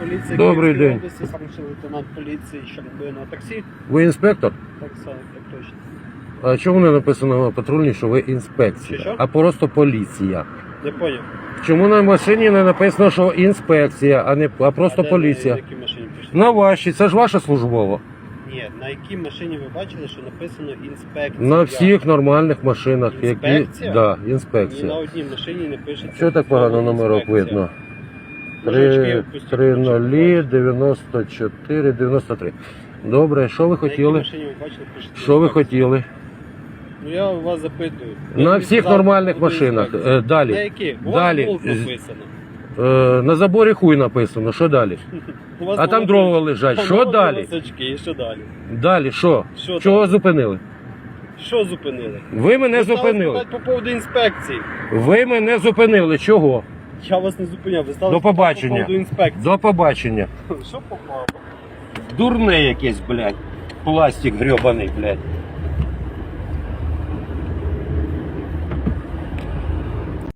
поліції Добрий Київської день. області, старший лейтенант поліції Щербина. Таксі? Ви інспектор? Так само, так точно. А чому не написано на патрульній, що ви інспекція, Що-що? а просто поліція? Не поняв. Чому на машині не написано, що інспекція, а не а просто А де, поліція? На якій машині пишете? На вашій, це ж ваша службова. Ні, на якій машині ви бачили, що написано інспекція? На всіх нормальних машинах, які. Інспекція? Да, Ні на інспекція. одній машині не пишеться. Що так погано слово номерок інспекція. видно? Мужички, 3, опустіть 3 ручки, 0, 94, 93. Добре, що ви хотіли? Що ви хотіли? Ну я вас запитую. На всіх нормальних машинах. Е, Далі. На? У Далі. Волк написано. Е, На заборі хуй написано. Що далі? У вас А там Волк- дрова лежать. Що далі? носочки, І що далі? Далі що? Що Чого далі? зупинили? Що зупинили? Ви мене стали зупинили. питати по поводу інспекції. Ви мене зупинили. Чого? Я вас не зупиняв, ви стали До побачення. до інспекції. До побачення. Що попало? Дурне якесь, блядь. Пластик грьобаний, блядь.